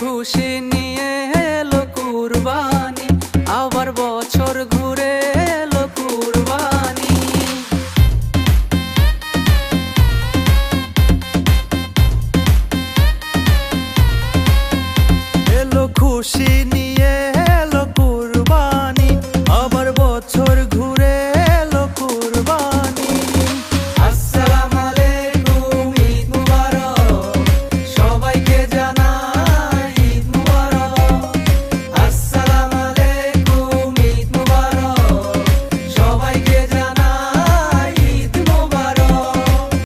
খুশি নিয়ে এলো কুরবানি। আবার বছর ঘুরে এলো কুরবানি। এলো খুশি নিয়ে এলো কুরবানি। আবার বছর